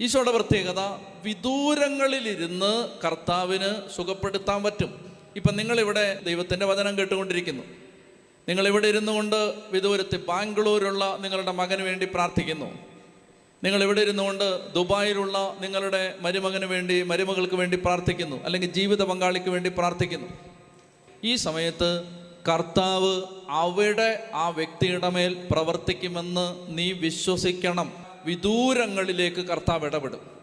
ഈശോയുടെ പ്രത്യേകത വിദൂരങ്ങളിലിരുന്ന് കർത്താവിന് സുഖപ്പെടുത്താൻ പറ്റും. ഇപ്പം നിങ്ങളിവിടെ ദൈവത്തിന്റെ വചനം കേട്ടുകൊണ്ടിരിക്കുന്നു. നിങ്ങളിവിടെ ഇരുന്നു കൊണ്ട് വിദൂരത്തിൽ ബാംഗ്ലൂരുള്ള നിങ്ങളുടെ മകന് വേണ്ടി പ്രാർത്ഥിക്കുന്നു. നിങ്ങളിവിടെ ഇരുന്നുകൊണ്ട് ദുബായിലുള്ള നിങ്ങളുടെ മരുമകന് വേണ്ടി മരുമകൾക്ക് വേണ്ടി പ്രാർത്ഥിക്കുന്നു. അല്ലെങ്കിൽ ജീവിത പങ്കാളിക്ക് വേണ്ടി പ്രാർത്ഥിക്കുന്നു. ഈ സമയത്ത് കർത്താവ് അവിടെ ആ വ്യക്തിയുടെ മേൽ പ്രവർത്തിക്കുമെന്ന് നീ വിശ്വസിക്കണം. വിദൂരങ്ങളിലേക്ക് കർത്താവ് ഇടപെടും.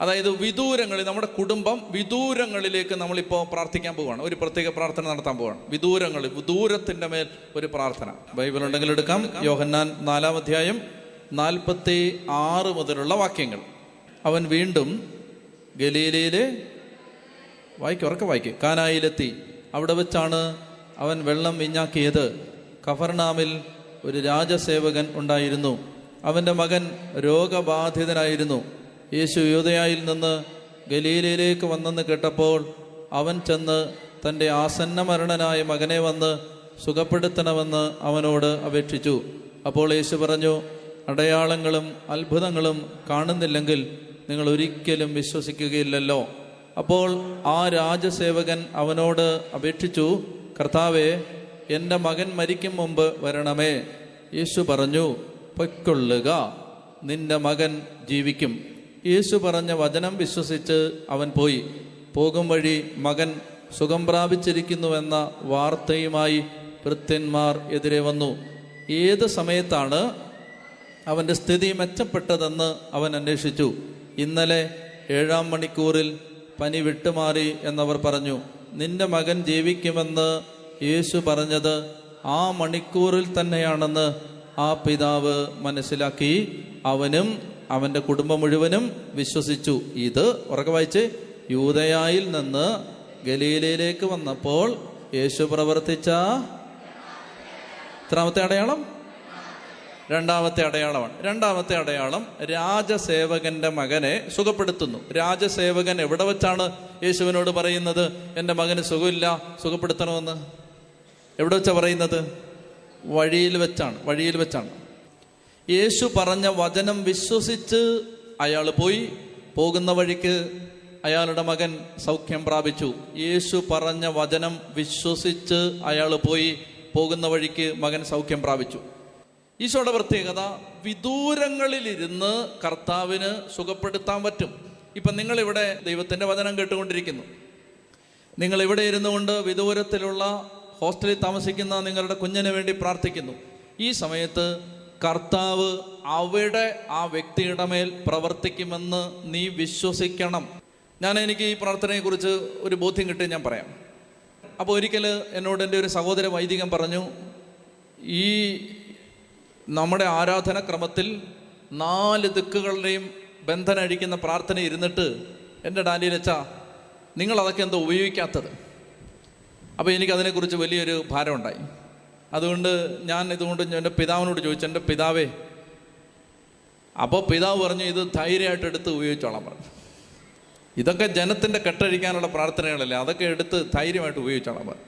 അതായത് വിദൂരങ്ങളിൽ നമ്മുടെ കുടുംബം വിദൂരങ്ങളിലേക്ക് നമ്മളിപ്പോൾ പ്രാർത്ഥിക്കാൻ പോവുകയാണ് ഒരു പ്രത്യേക പ്രാർത്ഥന നടത്താൻ പോവുകയാണ് വിദൂരങ്ങളിൽ വിദൂരത്തിന്റെ മേൽ ഒരു പ്രാർത്ഥന. ബൈബിൾ ഉണ്ടെങ്കിൽ എടുക്കാം. യോഹന്നാൻ നാലാം അധ്യായം നാൽപ്പത്തി ആറ് മുതലുള്ള വാക്യങ്ങൾ. അവൻ വീണ്ടും ഗലീലയിലെ വായിക്കും ഉറക്കെ വായിക്കും. കാനായിലെത്തി. അവിടെ വെച്ചാണ് അവൻ വെള്ളം വിഞ്ഞാക്കിയത്. കഫർനാമിൽ ഒരു രാജസേവകൻ ഉണ്ടായിരുന്നു. അവന്റെ മകൻ രോഗബാധിതനായിരുന്നു. യേശു യൂതയായിൽ നിന്ന് ഗലീലയിലേക്ക് വന്നെന്ന് കേട്ടപ്പോൾ അവൻ ചെന്ന് തന്റെ ആസന്ന മരണനായ മകനെ വന്ന് സുഖപ്പെടുത്തണമെന്ന് അവനോട് അപേക്ഷിച്ചു. അപ്പോൾ യേശു പറഞ്ഞു അടയാളങ്ങളും അത്ഭുതങ്ങളും കാണുന്നില്ലെങ്കിൽ നിങ്ങൾ ഒരിക്കലും വിശ്വസിക്കുകയില്ലല്ലോ. അപ്പോൾ ആ രാജസേവകൻ അവനോട് അപേക്ഷിച്ചു കർത്താവെ എന്റെ മകൻ മരിക്കും മുമ്പ് വരണമേ. യേശു പറഞ്ഞു പൊയ്ക്കൊള്ളുക നിന്റെ മകൻ ജീവിക്കും. യേശു പറഞ്ഞ വചനം വിശ്വസിച്ച് അവൻ പോയി. പോകും വഴി മകൻ സുഖം പ്രാപിച്ചിരിക്കുന്നുവെന്ന വാർത്തയുമായി ഭൃത്യന്മാർ എതിരെ വന്നു. ഏത് സമയത്താണ് അവന്റെ സ്ഥിതി മെച്ചപ്പെട്ടതെന്ന് അവൻ അന്വേഷിച്ചു. ഇന്നലെ ഏഴാം മണിക്കൂറിൽ പനി വിട്ടുമാറി എന്നവർ പറഞ്ഞു നിന്റെ മകൻ ജീവിക്കുമെന്ന് യേശു പറഞ്ഞത് ആ മണിക്കൂറിൽ തന്നെയാണെന്ന് ആ പിതാവ് മനസ്സിലാക്കി അവനും അവന്റെ കുടുംബം മുഴുവനും വിശ്വസിച്ചു. ഇത് ഉറക്കെ വായിച്ച്. യൂതയായിൽ നിന്ന് ഗലീലയിലേക്ക് വന്നപ്പോൾ യേശു പ്രവർത്തിച്ച എത്രാമത്തെ അടയാളം? രണ്ടാമത്തെ അടയാളമാണ്. രണ്ടാമത്തെ അടയാളം രാജസേവകന്റെ മകനെ സുഖപ്പെടുത്തുന്നു. രാജസേവകൻ എവിടെ വെച്ചാണ് യേശുവിനോട് പറയുന്നത്? എന്റെ മകന് സുഖമില്ല സുഖപ്പെടുത്തണമെന്ന്. എവിടെ വെച്ചാ പറയുന്നത്? വഴിയിൽ വെച്ചാണ് വഴിയിൽ വെച്ചാണ്. യേശു പറഞ്ഞ വചനം വിശ്വസിച്ച് അയാൾ പോയി. പോകുന്ന വഴിക്ക് അയാളുടെ മകൻ സൗഖ്യം പ്രാപിച്ചു. യേശു പറഞ്ഞ വചനം വിശ്വസിച്ച് അയാൾ പോയി. പോകുന്ന വഴിക്ക് മകൻ സൗഖ്യം പ്രാപിച്ചു. ഈശോയുടെ പ്രത്യേകത വിദൂരങ്ങളിലിരുന്ന് കർത്താവിന് സുഖപ്പെടുത്താൻ പറ്റും. ഇപ്പം നിങ്ങളിവിടെ ദൈവത്തിന്റെ വചനം കേട്ടുകൊണ്ടിരിക്കുന്നു. നിങ്ങളിവിടെ ഇരുന്നു കൊണ്ട് വിദൂരത്തിലുള്ള ഹോസ്റ്റലിൽ താമസിക്കുന്ന നിങ്ങളുടെ കുഞ്ഞിന് വേണ്ടി പ്രാർത്ഥിക്കുന്നു. ഈ സമയത്ത് കർത്താവ് അവിടെ ആ വ്യക്തിയുടെ മേൽ പ്രവർത്തിക്കുമെന്ന് നീ വിശ്വസിക്കണം. ഞാൻ എനിക്ക് ഈ പ്രാർത്ഥനയെക്കുറിച്ച് ഒരു ബോധ്യം കിട്ടി ഞാൻ പറയാം. അപ്പോൾ ഒരിക്കൽ എന്നോട് എന്റെ ഒരു സഹോദര വൈദികൻ പറഞ്ഞു ഈ നമ്മുടെ ആരാധനക്രമത്തിൽ നാല് ദിക്കുകളുടെയും ബന്ധനഴിക്കുന്ന പ്രാർത്ഥന ഇരുന്നിട്ട് എന്റെ ഡാനിയിലച്ചാ നിങ്ങൾ അതൊക്കെ എന്താ ഉപയോഗിക്കാത്തത്. അപ്പോൾ എനിക്കതിനെക്കുറിച്ച് വലിയൊരു ഭാരമുണ്ടായി. അതുകൊണ്ട് ഞാൻ ഇതുകൊണ്ട് എന്റെ പിതാവിനോട് ചോദിച്ചു എന്റെ പിതാവേ അപ്പോൾ പിതാവ് പറഞ്ഞു ഇത് ധൈര്യമായിട്ട് എടുത്ത് ഉപയോഗിച്ചോളാം പറഞ്ഞു. ഇതൊക്കെ ജനത്തിന്റെ കെട്ടഴിക്കാനുള്ള പ്രാർത്ഥനകളല്ലേ അതൊക്കെ എടുത്ത് ധൈര്യമായിട്ട് ഉപയോഗിച്ചോളാം പറഞ്ഞു.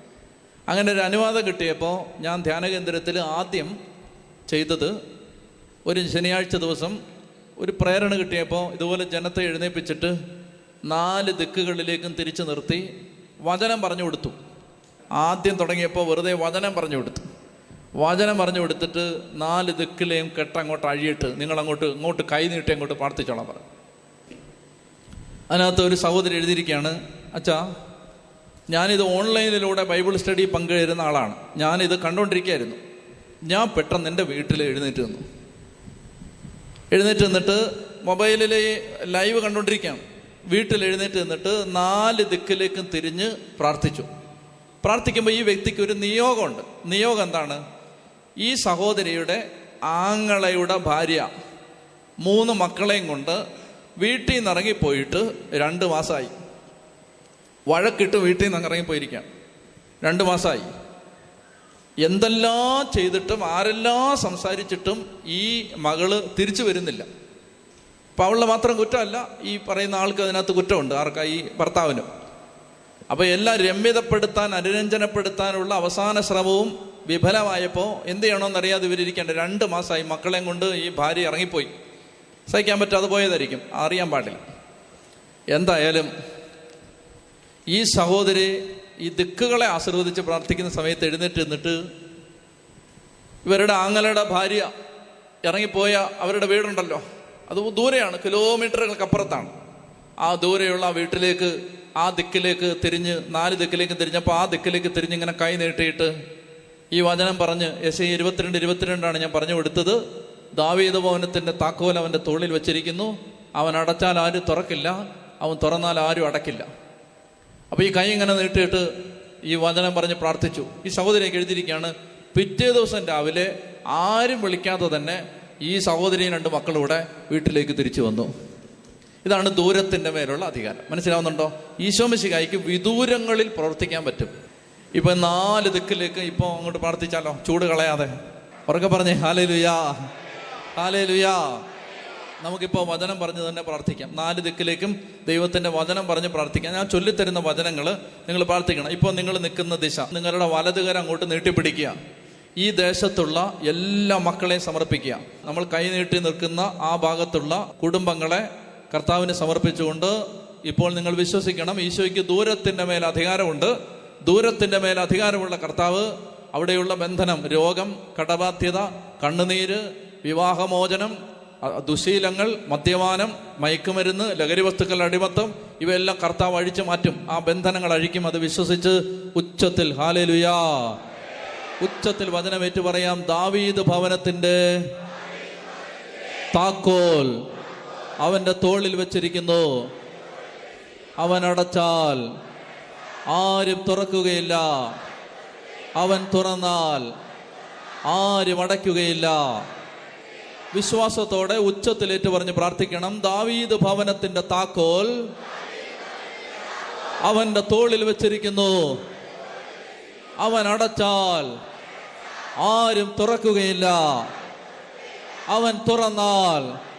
അങ്ങനെ ഒരു അനുവാദം കിട്ടിയപ്പോൾ ഞാൻ ധ്യാനകേന്ദ്രത്തിൽ ആദ്യം ചെയ്തത് ഒരു ശനിയാഴ്ച ദിവസം ഒരു പ്രേരണ കിട്ടിയപ്പോൾ ഇതുപോലെ ജനത്തെ എഴുന്നേൽപ്പിച്ചിട്ട് നാല് ദിക്കുകളിലേക്കും തിരിച്ചു നിർത്തി വചനം പറഞ്ഞു കൊടുത്തു. ആദ്യം തുടങ്ങിയപ്പോൾ വെറുതെ വചനം പറഞ്ഞു കൊടുത്തു. വചനം പറഞ്ഞു കൊടുത്തിട്ട് നാല് ദിക്കിലെയും കെട്ടങ്ങോട്ട് അഴിയിട്ട് നിങ്ങളങ്ങോട്ട് ഇങ്ങോട്ട് കൈ നീട്ടി അങ്ങോട്ട് പ്രാർത്ഥിച്ചോളാം പറഞ്ഞു. അതിനകത്ത് ഒരു സഹോദരി എഴുതിയിരിക്കുകയാണ് അച്ഛാ ഞാനിത് ഓൺലൈനിലൂടെ ബൈബിൾ സ്റ്റഡി പങ്കുചേരുന്ന ആളാണ്. ഞാനിത് കണ്ടുകൊണ്ടിരിക്കുകയായിരുന്നു ഞാൻ പെട്ടെന്ന് എന്റെ വീട്ടിൽ എഴുന്നേറ്റ് നിന്നു. എഴുന്നേറ്റ് നിന്നിട്ട് മൊബൈലിൽ ലൈവ് കണ്ടുകൊണ്ടിരിക്കുകയാണ് വീട്ടിൽ എഴുന്നേറ്റ് നിന്നിട്ട് നാല് ദിക്കിലേക്കും തിരിഞ്ഞ് പ്രാർത്ഥിച്ചു. പ്രാർത്ഥിക്കുമ്പോൾ ഈ വ്യക്തിക്ക് ഒരു നിയോഗമുണ്ട്. നിയോഗം എന്താണ്? ഈ സഹോദരിയുടെ ആങ്ങളയുടെ ഭാര്യ. മൂന്ന് മക്കളെയും കൊണ്ട് വീട്ടിൽ നിന്ന് ഇറങ്ങിപ്പോയിട്ട് രണ്ട് മാസമായി. വഴക്കിട്ട് വീട്ടിൽ നിന്ന് ഇറങ്ങിപ്പോയിരിക്കുകയാണ്. രണ്ട് മാസമായി. എന്തെല്ലാം ചെയ്തിട്ടും ആരെല്ലാം സംസാരിച്ചിട്ടും ഈ മകൾ തിരിച്ചു വരുന്നില്ല. അപ്പം അവളുടെ മാത്രം കുറ്റമല്ല ഈ പറയുന്ന ആൾക്ക് അതിനകത്ത് കുറ്റമുണ്ട്. ആർക്കാ? ഈ ഭർത്താവിനും. അപ്പോൾ എല്ലാം രമ്യതപ്പെടുത്താൻ അനുരഞ്ജനപ്പെടുത്താനുള്ള അവസാന ശ്രമവും വിഫലമായപ്പോൾ എന്ത് ചെയ്യണമെന്നറിയാതെ ഇവരിയ്ക്കേണ്ട രണ്ട് മാസമായി മക്കളെയും കൊണ്ട് ഈ ഭാര്യ ഇറങ്ങിപ്പോയി. സഹിക്കാൻ പറ്റാതെ പോയതായിരിക്കും. അറിയാൻ പാടില്ല. എന്തായാലും ഈ സഹോദരി ഈ ദിക്കുകളെ ആശീർവദിച്ച് പ്രാർത്ഥിക്കുന്ന സമയത്ത് എഴുന്നേറ്റ് നിന്നിട്ട് ഇവരുടെ ആങ്ങലയുടെ ഭാര്യ ഇറങ്ങിപ്പോയ അവരുടെ വീടുണ്ടല്ലോ. അത് ദൂരെയാണ് കിലോമീറ്ററുകൾക്കപ്പുറത്താണ് ആ ദൂരെയുള്ള വീട്ടിലേക്ക് ആ ദിക്കിലേക്ക് തിരിഞ്ഞ് നാല് ദിക്കിലേക്ക് തിരിഞ്ഞപ്പോൾ ആ ദിക്കിലേക്ക് തിരിഞ്ഞ് ഇങ്ങനെ കൈ നീട്ടിയിട്ട് ഈ വചനം പറഞ്ഞ് ഐ ഇരുപത്തിരണ്ട് ഇരുപത്തിരണ്ടാണ് ഞാൻ പറഞ്ഞു കൊടുത്തത്. ദാവീത ഭവനത്തിന്റെ താക്കോൽ അവന്റെ തോളിൽ വെച്ചിരിക്കുന്നു. അവൻ അടച്ചാൽ ആരും തുറക്കില്ല. അവൻ തുറന്നാൽ ആരും അടക്കില്ല. അപ്പോൾ ഈ കൈ ഇങ്ങനെ നീട്ടിയിട്ട് ഈ വചനം പറഞ്ഞ് പ്രാർത്ഥിച്ചു. ഈ സഹോദരിയൊക്കെ എഴുതിയിരിക്കുകയാണ് പിറ്റേ ദിവസം രാവിലെ ആരും വിളിക്കാതെ തന്നെ ഈ സഹോദരിയും രണ്ട് മക്കളൂടെ വീട്ടിലേക്ക് തിരിച്ചു വന്നു. ഇതാണ് ദൂരത്തിന്റെ മേലുള്ള അധികാരം. മനസ്സിലാവുന്നുണ്ടോ? ഈശോമിശികായിക്ക് വിദൂരങ്ങളിൽ പ്രവർത്തിക്കാൻ പറ്റും. ഇപ്പൊ നാല് ദിക്കിലേക്ക് ഇപ്പൊ അങ്ങോട്ട് പ്രാർത്ഥിച്ചാലോ? ചൂട് കളയാതെ. ഉറക്കെ പറഞ്ഞേ ഹാലേ ലുയാ ഹാലേ ലുയാ നമുക്കിപ്പോൾ വചനം പറഞ്ഞ് തന്നെ പ്രാർത്ഥിക്കാം. നാല് ദിക്കിലേക്കും ദൈവത്തിന്റെ വചനം പറഞ്ഞ് പ്രാർത്ഥിക്കാം. ഞാൻ ചൊല്ലിത്തരുന്ന വചനങ്ങൾ നിങ്ങൾ പ്രാർത്ഥിക്കണം. ഇപ്പോൾ നിങ്ങൾ നിൽക്കുന്ന ദിശ നിങ്ങളുടെ വലതുകരം അങ്ങോട്ട് നീട്ടിപ്പിടിക്കുക. ഈ ദേശത്തുള്ള എല്ലാ മക്കളെയും സമർപ്പിക്കുക. നമ്മൾ കൈ നീട്ടി നിൽക്കുന്ന ആ ഭാഗത്തുള്ള കുടുംബങ്ങളെ കർത്താവിന് സമർപ്പിച്ചുകൊണ്ട് ഇപ്പോൾ നിങ്ങൾ വിശ്വസിക്കണം ഈശോയ്ക്ക് ദൂരത്തിന്റെ മേൽ അധികാരമുണ്ട്. ദൂരത്തിന്റെ മേൽ അധികാരമുള്ള കർത്താവ് അവിടെയുള്ള ബന്ധനം രോഗം കടബാധ്യത കണ്ണുനീര് വിവാഹമോചനം ദുശീലങ്ങൾ മദ്യപാനം മയക്കുമരുന്ന് ലഹരി വസ്തുക്കളുടെ അടിമത്തം ഇവയെല്ലാം കർത്താവ് അഴിച്ചു മാറ്റും. ആ ബന്ധനങ്ങൾ അഴിക്കും. അത് വിശ്വസിച്ച് ഉച്ചത്തിൽ ഹാലലുയാ. ഉച്ചത്തിൽ വചനമേറ്റു പറയാം ദാവീദ് ഭവനത്തിന്റെ താക്കോൽ. അവന്റെ തോളിൽ വെച്ചിരിക്കുന്നു. അവൻ അടച്ചാൽ ആരും തുറക്കുകയില്ല. അവൻ തുറന്നാൽ ആരും അടയ്ക്കുകയില്ല. വിശ്വാസത്തോടെ ഉച്ചത്തിലേറ്റ് പറഞ്ഞ് പ്രാർത്ഥിക്കണം. ദാവീദ് ഭവനത്തിന്റെ താക്കോൽ അവന്റെ തോളിൽ വെച്ചിരിക്കുന്നു. അവൻ അടച്ചാൽ ആരും തുറക്കുകയില്ല. അവൻ തുറന്നാൽ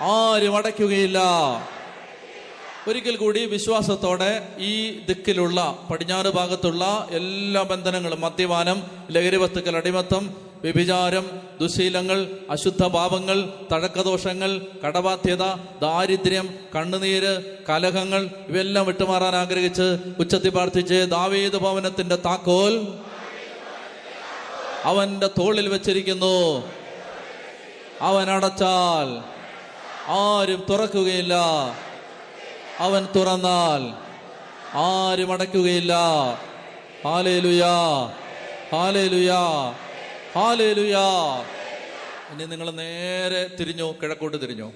ആരും അടയ്ക്കുകയില്ല. ഒരിക്കൽ കൂടി വിശ്വാസത്തോടെ ഈ ദിക്കിലുള്ള പടിഞ്ഞാറ് ഭാഗത്തുള്ള എല്ലാ ബന്ധനങ്ങളും മദ്യപാനം ലഹരി വസ്തുക്കൾ അടിമത്തം വ്യഭിചാരം ദുശീലങ്ങൾ അശുദ്ധ പാപങ്ങൾ തഴക്കദോഷങ്ങൾ കടബാധ്യത ദാരിദ്ര്യം കണ്ണുനീര് കലഹങ്ങൾ ഇവയെല്ലാം വിട്ടുമാറാൻ ആഗ്രഹിച്ച് ഉച്ചത്തി പ്രാർത്ഥിച്ച് ദാവീദ് ഭവനത്തിന്റെ താക്കോൽ അവന്റെ തോളിൽ വെച്ചിരിക്കുന്നു. അവൻ അടച്ചാൽ ആരും തുറക്കുകയില്ല. അവൻ തുറന്നാൽ ആരും അടയ്ക്കുകയില്ല. Hallelujah hallelujah hallelujah. ഇനി നിങ്ങൾ നേരെ തിരിഞ്ഞു കിഴക്കോട്ട് തിരിഞ്ഞു.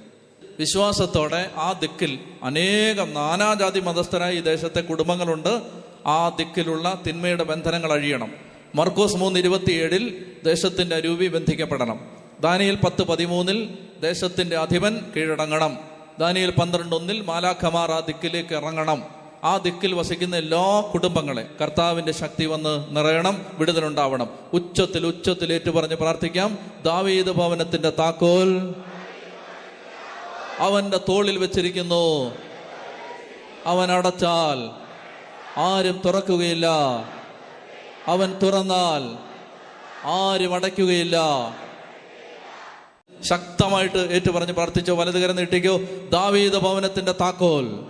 വിശ്വാസത്തോടെ ആ ദിക്കിൽ അനേകം നാനാജാതി മതസ്ഥരായ ഈ ദേശത്തെ കുടുംബങ്ങളുണ്ട്. ആ ദിക്കിലുള്ള തിന്മയുടെ ബന്ധനങ്ങൾ അഴിയണം. മർക്കോസ് മൂന്ന് ഇരുപത്തിയേഴിൽ ദേശത്തിന്റെ അരൂപി ബന്ധിക്കപ്പെടണം. ദാനിയിൽ പത്ത് പതിമൂന്നിൽ ദേശത്തിന്റെ അധിപൻ കീഴടങ്ങണം. ദാനിയിൽ പന്ത്രണ്ട് ഒന്നിൽ മാലാഖമാർ ആ ദിക്കിലേക്ക് ഇറങ്ങണം. ആ ദിക്കിൽ വസിക്കുന്ന എല്ലാ കുടുംബങ്ങളെ കർത്താവിന്റെ ശക്തി വന്ന് നിറയണം വിടുതലുണ്ടാവണം ഉച്ചത്തിൽ ഉച്ചത്തിൽ ഏറ്റുപറഞ്ഞ് പ്രാർത്ഥിക്കാം. ദാവീദ് ഭവനത്തിന്റെ താക്കോൽ അവന്റെ തോളിൽ വെച്ചിരിക്കുന്നു. അവൻ അടച്ചാൽ ആരും തുറക്കുകയില്ല. അവൻ തുറന്നാൽ ആരും അടയ്ക്കുകയില്ല. ശക്തമായിട്ട് ഏറ്റുപറഞ്ഞ് പ്രാർത്ഥിച്ചോ വലതുകരം നീട്ടിക്കോ. ദാവീദ് ഭവനത്തിന്റെ താക്കോൽ.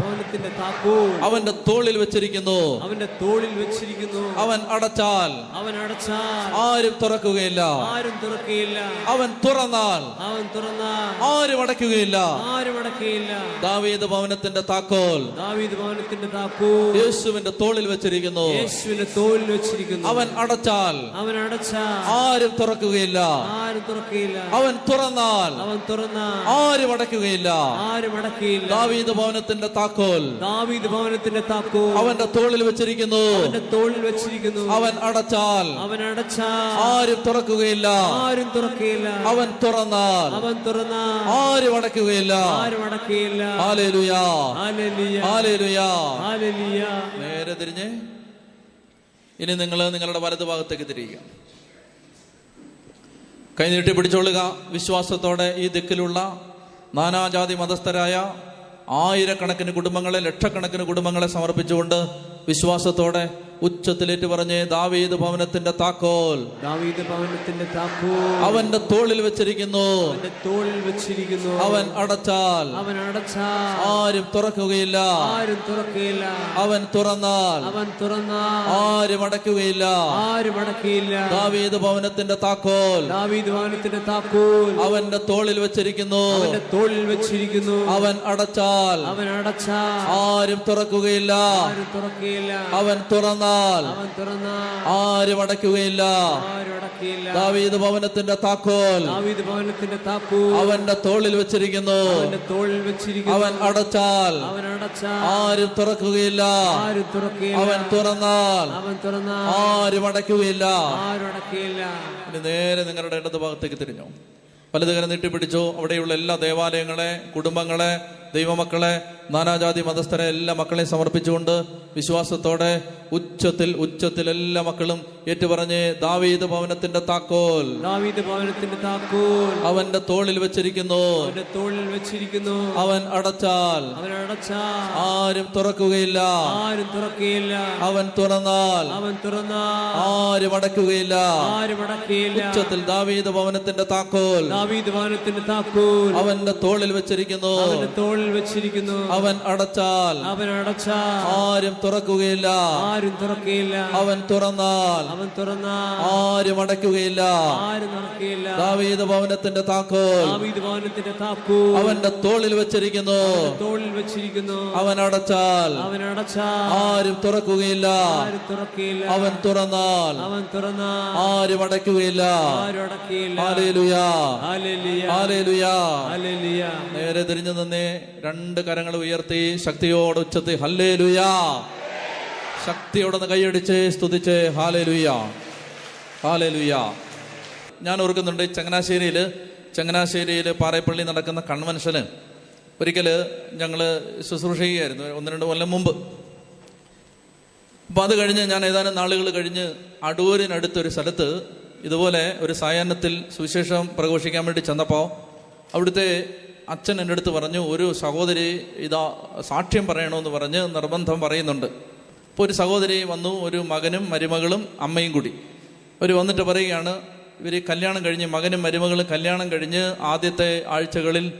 ഭവനത്തിന്റെ താക്കോൽ. അവന്റെ തോളിൽ വെച്ചിരിക്കുന്നു. അവന്റെ തോളിൽ വെച്ചിരിക്കുന്നു. അവൻ അടച്ചാൽ അവൻ അടച്ചാൽ ആരും തുറക്കുകയില്ല. ആരും തുറക്കുകയില്ല. അവൻ തുറന്നാൽ അവൻ തുറന്നാൽ ആരും അടയ്ക്കുകയില്ല. ആരും അടക്കുകയില്ല ദാവീദ് ഭവനത്തിന്റെ താക്കോൽ. ദാവീദ് ഭവനത്തിന്റെ താക്കോൽ. യേശുവിന്റെ തോളിൽ വെച്ചിരിക്കുന്നു. യേശുവിന്റെ തോളിൽ വെച്ചിരിക്കുന്നു. അവൻ അടച്ചാൽ അവൻ അടച്ചാൽ ആരും തുറക്കുകയില്ല. ആരും തുറക്കുകയില്ല. അവൻ തുറന്നാൽ അവൻ തുറന്നാൽ ആരും അടയ്ക്കുകയില്ല ആരും അടക്കുകയില്ല ദാവീദ് ഭവനത്തിന്റെ താക്കോൽ ദാവീദ് ഭവനത്തിന്റെ താക്കോൽ അവന്റെ തോളിൽ വെച്ചിരിക്കുന്നു. അവന്റെ തോളിൽ വെച്ചിരിക്കുന്നു. അവൻ അടച്ചാൽ അവൻ അടച്ചാൽ ആരും തുറക്കുകയില്ല. ആരും തുറക്കുകയില്ല. അവൻ തുറന്നാൽ അവൻ തുറന്നാൽ ആരും അടയ്ക്കുകയില്ല ആരും അടക്കുകയില്ല ഹാലേലുയാ. Hallelujah hallelujah. ഹല്ലേലൂയ നേരെ തിരിഞ്ഞ്. ഇനി നിങ്ങൾ നിങ്ങളുടെ വലതുഭാഗത്തേക്ക് തിരിയുക. കൈനീട്ടി പിടിച്ചോളുക. വിശ്വാസത്തോടെ ഈ ദിക്കിലുള്ള നാനാജാതി മതസ്ഥരായ ആയിരക്കണക്കിന് കുടുംബങ്ങളെ ലക്ഷക്കണക്കിന് കുടുംബങ്ങളെ സമർപ്പിച്ചുകൊണ്ട് വിശ്വാസത്തോടെ ഉച്ചത്തിലേറ്റ് പറഞ്ഞ് ദാവീദ് ഭവനത്തിന്റെ താക്കോൽ. ദാവീദ് ഭവനത്തിന്റെ താക്കോൽ. അവന്റെ തോളിൽ വെച്ചിരിക്കുന്നു. തോളിൽ വെച്ചിരിക്കുന്നു. അവൻ അടച്ചാൽ അവൻ അടച്ചാൽ ആരും തുറക്കുകയില്ല. ആരും തുറക്കുകയില്ല. അവൻ തുറന്നാൽ അവൻ തുറന്നാൽ ആരും അടക്കുകയില്ല. ആരും അടക്കുകയില്ല. ദാവീദ് ഭവനത്തിന്റെ താക്കോൽ ദാവീദ് ഭവനത്തിന്റെ താക്കോൽ അവന്റെ തോളിൽ വെച്ചിരിക്കുന്നു. അവന്റെ തോളിൽ വെച്ചിരിക്കുന്നു. അവൻ അടച്ചാൽ അവൻ അടച്ചാൽ ആരും തുറക്കുകയില്ല. ആരും തുറക്കുകയില്ല. അവൻ തുറന്നാൽ അവൻ ആര് അടയ്ക്കുകയില്ല. ആരും ദാവീദ് ഭവനത്തിന്റെ താക്കോൽ ഭവനത്തിന്റെ താക്കോൽ അവന്റെ തോളിൽ വെച്ചിരിക്കുന്നു. അവൻ അടച്ചാൽ ആരും തുറക്കുകയില്ല. അവൻ തുറന്നാൽ ആരും അടയ്ക്കുകയില്ല. നേരെ നിങ്ങളുടെ ഇടത് ഭാഗത്തേക്ക് തിരിഞ്ഞു. വലതുകരം നീട്ടിപ്പിടിച്ചു. അവിടെയുള്ള എല്ലാ ദേവാലയങ്ങളെ കുടുംബങ്ങളെ ദൈവമക്കളെ നാനാജാതി മതസ്ഥരെ എല്ലാ മക്കളെയും സമർപ്പിച്ചുകൊണ്ട് വിശ്വാസത്തോടെ ഉച്ചത്തിൽ ഉച്ചത്തിൽ എല്ലാ മക്കളും ഏറ്റുപറഞ്ഞ് ദാവീദ് ഭവനത്തിന്റെ താക്കോൽ. ദാവീദ് ഭവനത്തിന്റെ താക്കോൽ. അവന്റെ തോളിൽ വെച്ചിരിക്കുന്നു. അവന്റെ തോളിൽ വെച്ചിരിക്കുന്നു. അവൻ അടച്ചാൽ അവൻ അടച്ചാൽ ആരും തുറക്കുകയില്ല. ആരും തുറക്കുകയില്ല. അവൻ തുറന്നാൽ അവൻ തുറന്നാൽ ആരും അടക്കുകയില്ല. ആരും അടക്കുകയില്ല. ഉച്ചത്തിൽ ദാവീദ് ഭവനത്തിന്റെ താക്കോൽ. ദാവീദ് ഭവനത്തിന്റെ താക്കോൽ. അവന്റെ തോളിൽ വെച്ചിരിക്കുന്നു. അവന്റെ തോളിൽ വെച്ചിരിക്കുന്നു. അവൻ അടച്ചാൽ അവൻ അടച്ചാൽ ആരും തുറക്കുകയില്ല. ആരും തുറക്കുകയില്ല. അവൻ തുറന്നാൽ അവൻ തുറന്നാൽ ആരും അടയ്ക്കുകയില്ല. ആരും തുറക്കുകയില്ല ദാവീദ് ഭവനത്തിന്റെ താക്കോൽ ദാവീദ് ഭവനത്തിന്റെ താക്കോൽ അവന്റെ തോളിൽ വെച്ചിരിക്കുന്നു. തോളിൽ വെച്ചിരിക്കുന്നു. അവൻ അടച്ചാൽ അവൻ അടച്ചാൽ ആരും തുറക്കുകയില്ല. ആരും തുറക്കുകയില്ല. അവൻ തുറന്നാൽ അവൻ തുറന്നാൽ ആരും അടയ്ക്കുകയില്ല. ആരും അടയ്ക്കുകയില്ല. ഹല്ലേലൂയ ഹല്ലേലൂയ ഹല്ലേലൂയ ഹല്ലേലൂയ നേരെ തിരിഞ്ഞു നിന്നേ. രണ്ട് കരങ്ങൾ ഉയർത്തി ശക്തിയോടെ ഉച്ചത്തി. ഹല്ലേലുയാ ശക്തിയോടെ കൈയടിച്ച് സ്തുതിച്ച് ഹാലേലുയാ. ഹാലേലുയാ. ഞാൻ ഓർക്കുന്നുണ്ട് ചങ്ങനാശ്ശേരിയിൽ ചങ്ങനാശ്ശേരിയിൽ പാറേപ്പള്ളി നടക്കുന്ന കൺവെൻഷന്. ഒരിക്കൽ ഞങ്ങൾ ശുശ്രൂഷ ചെയ്യുകയായിരുന്നു ഒന്ന് രണ്ട് കൊല്ലം മുമ്പ്. അപ്പോൾ അത് കഴിഞ്ഞ് ഞാൻ ഏതാനും നാളുകൾ കഴിഞ്ഞ് അടൂരിനടുത്തൊരു സ്ഥലത്ത് ഇതുപോലെ ഒരു സായാഹ്നത്തിൽ സുവിശേഷം പ്രഘോഷിക്കാൻ വേണ്ടി ചെന്നപ്പോൾ അവിടുത്തെ അച്ഛൻ എന്റെ അടുത്ത് പറഞ്ഞു ഒരു സഹോദരി ഇതാ സാക്ഷ്യം പറയണമെന്ന് പറഞ്ഞ് നിർബന്ധം പറയുന്നുണ്ട്. അപ്പോൾ ഒരു സഹോദരി വന്നു ഒരു മകനും മരുമകളും അമ്മയും കൂടി. അവർ വന്നിട്ട് പറയുകയാണ് ഇവർ കല്യാണം കഴിഞ്ഞ് മകനും മരുമകളും കല്യാണം കഴിഞ്ഞ് ആദ്യത്തെ ആഴ്ചകളിൽ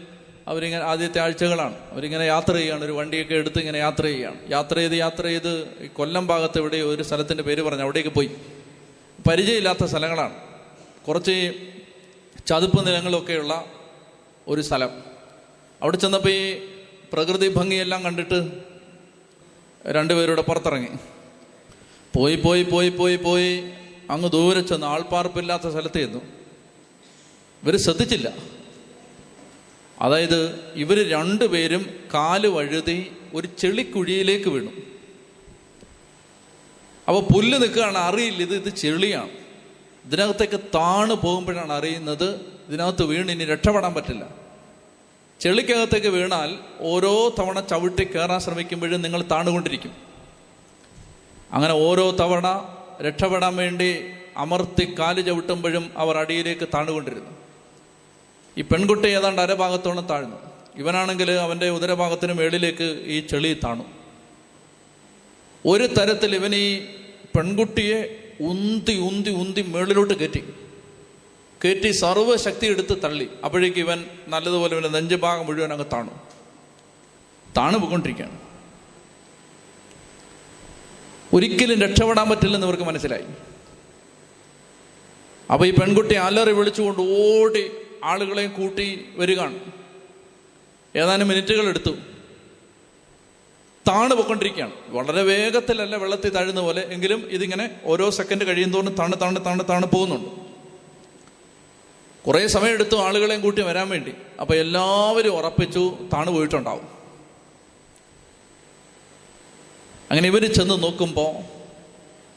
അവരിങ്ങനെ ആദ്യത്തെ ആഴ്ചകളാണ്. അവരിങ്ങനെ യാത്ര ചെയ്യുകയാണ് ഒരു വണ്ടിയൊക്കെ എടുത്ത് ഇങ്ങനെ യാത്ര ചെയ്യുകയാണ്. യാത്ര ചെയ്ത് യാത്ര ചെയ്ത് കൊല്ലം ഭാഗത്ത് ഇവിടെ ഒരു സ്ഥലത്തിന്റെ പേര് പറഞ്ഞു അവിടേക്ക് പോയി. പരിചയമില്ലാത്ത സ്ഥലങ്ങളാണ്. കുറച്ച് ചതുപ്പ് നിലങ്ങളൊക്കെയുള്ള ഒരു സ്ഥലം. അവിടെ ചെന്നപ്പോൾ ഈ പ്രകൃതി ഭംഗിയെല്ലാം കണ്ടിട്ട് രണ്ടുപേരുടെ പുറത്തിറങ്ങി. പോയി പോയി പോയി പോയി പോയി. അങ്ങ് ദൂരെ ചെന്ന് ആൾപ്പാർപ്പില്ലാത്ത സ്ഥലത്ത് ചെന്നു. ഇവർ ശ്രദ്ധിച്ചില്ല. അതായത് ഇവർ രണ്ടുപേരും കാൽ വഴുതി ഒരു ചെളിക്കുഴിയിലേക്ക് വീണു. അപ്പോൾ പുല്ല് നിൽക്കുകയാണ് അറിയില്ല ഇത് ഇത് ചെളിയാണ്. ഇതിനകത്തേക്ക് താണു പോകുമ്പോഴാണ് അറിയുന്നത് ഇതിനകത്ത് വീണ് ഇനി രക്ഷപ്പെടാൻ പറ്റില്ല. ചെളിക്കകത്തേക്ക് വീണാൽ ഓരോ തവണ ചവിട്ടി കയറാൻ ശ്രമിക്കുമ്പോഴും നിങ്ങൾ താണുകൊണ്ടിരിക്കും. അങ്ങനെ ഓരോ തവണ രക്ഷപ്പെടാൻ വേണ്ടി അമർത്തി കാൽ ചവിട്ടുമ്പോഴും അവർ അടിയിലേക്ക് താണുകൊണ്ടിരുന്നു. ഈ പെൺകുട്ടി ഏതാണ്ട് അരഭാഗത്തോളം താഴ്ന്നു. ഇവനാണെങ്കിൽ അവന്റെ ഉദരഭാഗത്തിന് മേളിലേക്ക് ഈ ചെളി താണു. ഒരു തരത്തിൽ ഇവൻ ഈ പെൺകുട്ടിയെ ഉന്തി ഉന്തി ഉന്തി മേളിലോട്ട് കയറ്റി. കയറ്റി സർവശക്തി എടുത്ത് തള്ളി. അപ്പോഴേക്ക് ഇവൻ നല്ലതുപോലെ ഇവന്റെ നെഞ്ചഭാഗം മുഴുവൻ അങ്ങ് താണു. താണു പോയിക്കൊണ്ടിരിക്കുകയാണ് ഒരിക്കലും രക്ഷപ്പെടാൻ പറ്റില്ലെന്ന് ഇവർക്ക് മനസ്സിലായി. അപ്പൊ ഈ പെൺകുട്ടി അലറി വിളിച്ചുകൊണ്ട് ഓടി ആളുകളെയും കൂട്ടി വരികയാണ്. ഏതാനും മിനിറ്റുകൾ എടുത്തു. താണു പൊക്കൊണ്ടിരിക്കുകയാണ് വളരെ വേഗത്തിലല്ല വെള്ളത്തിൽ താഴുന്ന പോലെ. എങ്കിലും ഇതിങ്ങനെ ഓരോ സെക്കൻഡ് കഴിയുന്നതോറും തണ് തണ് തണ് തണ് പോകുന്നുണ്ട്. കുറേ സമയമെടുത്തു ആളുകളെയും കൂട്ടി വരാൻ വേണ്ടി. അപ്പോൾ എല്ലാവരും ഉറപ്പിച്ചു താണു പോയിട്ടുണ്ടാവും. അങ്ങനെ ഇവർ ചെന്ന് നോക്കുമ്പോൾ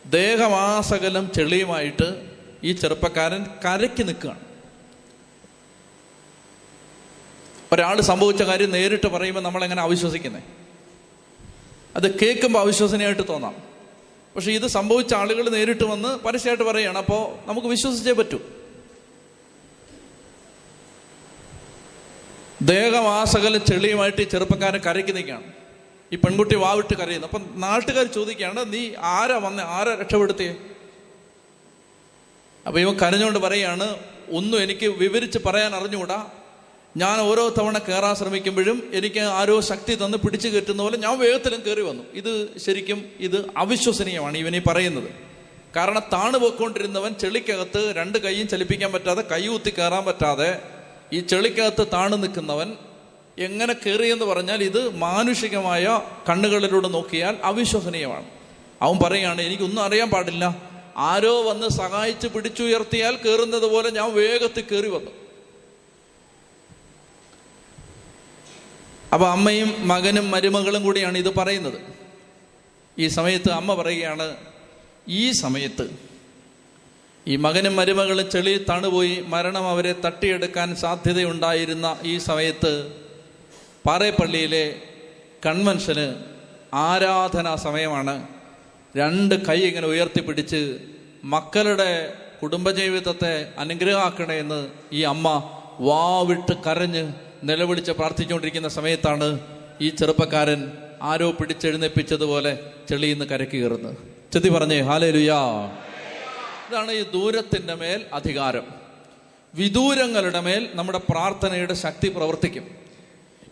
ദേഹമാസകലം ചെളിയുമായിട്ട് ഈ ചെറുപ്പക്കാരൻ കരയ്ക്ക് നിൽക്കുകയാണ്. ഒരാൾ സംഭവിച്ച കാര്യം നേരിട്ട് പറയുമ്പോൾ നമ്മളെങ്ങനെ അവിശ്വസിക്കുന്നത് അത് കേൾക്കുമ്പോൾ അവിശ്വസനീയമായിട്ട് തോന്നാം. പക്ഷേ ഇത് സംഭവിച്ച ആളുകൾ നേരിട്ട് വന്ന് പരസ്യമായിട്ട് പറയുകയാണ്. അപ്പോൾ നമുക്ക് വിശ്വസിച്ചേ പറ്റൂ. ദേഹമാസകല ചെളിയുമായിട്ട് ഈ ചെറുപ്പക്കാരൻ കരയ്ക്ക് നിൽക്കുകയാണ് ഈ പെൺകുട്ടി വാവിട്ട് കരയുന്നു. അപ്പം നാട്ടുകാർ ചോദിക്കുകയാണ് നീ ആരാ വന്ന്? ആരാ രക്ഷപ്പെടുത്തിയേ? അപ്പൊ ഇവൻ കരഞ്ഞുകൊണ്ട് പറയാണ് ഒന്നും എനിക്ക് വിവരിച്ച് പറയാൻ അറിഞ്ഞുകൂടാ. ഞാൻ ഓരോ തവണ കയറാൻ ശ്രമിക്കുമ്പോഴും എനിക്ക് ആരോ ശക്തി തന്ന് പിടിച്ചു കയറ്റുന്ന പോലെ ഞാൻ വേഗത്തിലും കയറി വന്നു. ഇത് ശരിക്കും ഇത് അവിശ്വസനീയമാണ് ഇവനീ പറയുന്നത്. കാരണം താണു പോയിക്കൊണ്ടിരുന്നവൻ ചെളിക്കകത്ത് രണ്ട് കൈയും ചലിപ്പിക്കാൻ പറ്റാതെ കൈ ഊത്തി കയറാൻ പറ്റാതെ ഈ ചെളിക്കകത്ത് താണു നിൽക്കുന്നവൻ എങ്ങനെ കയറിയെന്ന് പറഞ്ഞാൽ ഇത് മാനുഷികമായ കണ്ണുകളിലൂടെ നോക്കിയാൽ അവിശ്വസനീയമാണ്. അവൻ പറയുകയാണ് എനിക്കൊന്നും അറിയാൻ പാടില്ല. ആരോ വന്ന് സഹായിച്ച് പിടിച്ചുയർത്തിയാൽ കയറുന്നത് പോലെ ഞാൻ വേഗത്തിൽ കയറി വന്നു. അപ്പൊ അമ്മയും മകനും മരുമകളും കൂടിയാണ് ഇത് പറയുന്നത്. ഈ സമയത്ത് അമ്മ പറയുകയാണ് ഈ സമയത്ത് ഈ മകനും മരുമകളും ചെളി തണുപോയി മരണം അവരെ തട്ടിയെടുക്കാൻ സാധ്യതയുണ്ടായിരുന്ന ഈ സമയത്ത് പാറേപ്പള്ളിയിലെ കൺവെൻഷന് ആരാധനാ സമയമാണ്. രണ്ട് കൈ ഇങ്ങനെ ഉയർത്തിപ്പിടിച്ച് മക്കളുടെ കുടുംബജീവിതത്തെ അനുഗ്രഹമാക്കണേ എന്ന് ഈ അമ്മ വാവിട്ട് കരഞ്ഞ് നിലവിളിച്ച് പ്രാർത്ഥിച്ചുകൊണ്ടിരിക്കുന്ന സമയത്താണ് ഈ ചെറുപ്പക്കാരൻ ആരോ പിടിച്ചെഴുന്നേപ്പിച്ചതുപോലെ ചെളിയിന്ന് കരക്ക് കയറുന്നത്. ചെത്തി പറഞ്ഞേ ഹാലേ ലുയാ ഇതാണ് ഈ ദൂരത്തിന്റെ മേൽ അധികാരം. വിദൂരങ്ങളുടെ മേൽ നമ്മുടെ പ്രാർത്ഥനയുടെ ശക്തി പ്രവർത്തിക്കും.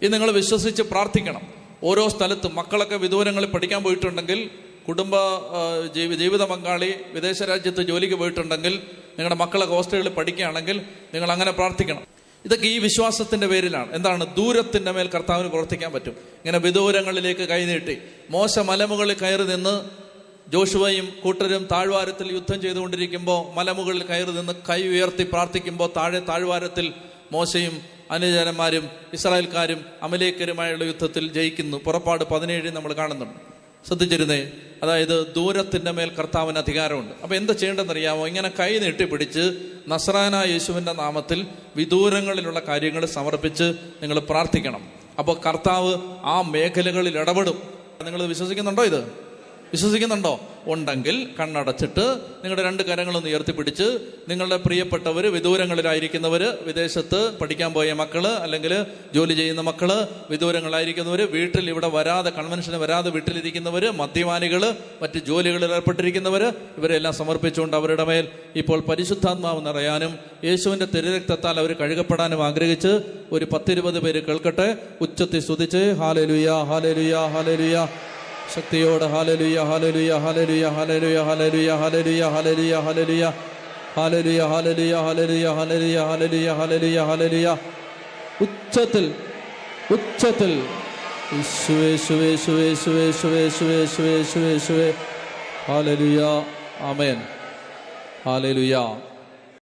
ഇത് നിങ്ങൾ വിശ്വസിച്ച് പ്രാർത്ഥിക്കണം. ഓരോ സ്ഥലത്തും മക്കളൊക്കെ വിദൂരങ്ങളിൽ പഠിക്കാൻ പോയിട്ടുണ്ടെങ്കിൽ കുടുംബ ജീവി ജീവിത പങ്കാളി വിദേശ രാജ്യത്ത് ജോലിക്ക് പോയിട്ടുണ്ടെങ്കിൽ നിങ്ങളുടെ മക്കളൊക്കെ ഹോസ്റ്റലിൽ പഠിക്കുകയാണെങ്കിൽ നിങ്ങൾ അങ്ങനെ പ്രാർത്ഥിക്കണം. ഇതൊക്കെ ഈ വിശ്വാസത്തിന്റെ പേരിലാണ്. എന്താണ്? ദൂരത്തിന്റെ മേൽ കർത്താവിന് പ്രവർത്തിക്കാൻ പറ്റും. ഇങ്ങനെ വിദൂരങ്ങളിലേക്ക് കൈനീട്ടി മോശ മലമുകളിൽ കയറി നിന്ന് ജോഷുവയും കൂട്ടരും താഴ്വാരത്തിൽ യുദ്ധം ചെയ്തുകൊണ്ടിരിക്കുമ്പോൾ മലമുകളിൽ കയറി നിന്ന് കൈ ഉയർത്തി പ്രാർത്ഥിക്കുമ്പോൾ താഴെ താഴ്വാരത്തിൽ മോശയും അനുചരന്മാരും ഇസ്രായേൽക്കാരും അമലേക്കരുമായുള്ള യുദ്ധത്തിൽ ജയിക്കുന്നു. പുറപ്പാട് പതിനേഴ് നമ്മൾ കാണുന്നുണ്ട്. ശ്രദ്ധിച്ചിരുന്നേ അതായത് ദൂരത്തിന്റെ മേൽ കർത്താവിന് അധികാരമുണ്ട്. അപ്പോൾ എന്താ ചെയ്യേണ്ടതെന്നറിയാമോ? ഇങ്ങനെ കൈ നീട്ടിപ്പിടിച്ച് നസ്രാന യേശുവിന്റെ നാമത്തിൽ വിദൂരങ്ങളിലുള്ള കാര്യങ്ങൾ സമർപ്പിച്ച് നിങ്ങൾ പ്രാർത്ഥിക്കണം. അപ്പോൾ കർത്താവ് ആ മേഖലകളിൽ ഇടപെടും. നിങ്ങൾ വിശ്വസിക്കുന്നുണ്ടോ ഇത്? വിശ്വസിക്കുന്നുണ്ടോ? ഉണ്ടെങ്കിൽ കണ്ണടച്ചിട്ട് നിങ്ങളുടെ രണ്ട് കരങ്ങളൊന്ന് ഉയർത്തിപ്പിടിച്ച് നിങ്ങളുടെ പ്രിയപ്പെട്ടവർ വിദൂരങ്ങളിലായിരിക്കുന്നവർ വിദേശത്ത് പഠിക്കാൻ പോയ മക്കൾ അല്ലെങ്കിൽ ജോലി ചെയ്യുന്ന മക്കൾ വിദൂരങ്ങളായിരിക്കുന്നവർ വീട്ടിൽ ഇവിടെ വരാതെ കൺവെൻഷന് വരാതെ വീട്ടിലിരിക്കുന്നവർ മദ്യപാനികൾ മറ്റ് ജോലികളിൽ ഏർപ്പെട്ടിരിക്കുന്നവർ ഇവരെല്ലാം സമർപ്പിച്ചുകൊണ്ട് അവരുടെ മേൽ ഇപ്പോൾ പരിശുദ്ധാത്മാവ് നിറയാനും യേശുവിന്റെ തിരുരക്തത്താൽ അവർ കഴുകപ്പെടാനും ആഗ്രഹിച്ച് ഒരു പത്തിരുപത് പേര് കേൾക്കട്ടെ. ഉച്ചത്തി സ്തുതിച്ച് ഹാലലുയ ഹാലലുയ ഹാലലുയ. ശക്തിയോടെ ഹാലലുയ ഹാലലുയ ഹാലലുയ ഹാലലുയ ഹാലലുയ ഹാലലുയ ഹാലലുയ ഹാലലുയ ഹാലലുയ ഹാലലുയ ഹാലലുയ ഹാലലുയ ഹാലലുയ ഹാലലുയ ഹാലലുയ ഉച്ചത്തിൽ ഉച്ചത്തിൽ ഹാലലുയ ആമേൻ ഹാലലുയ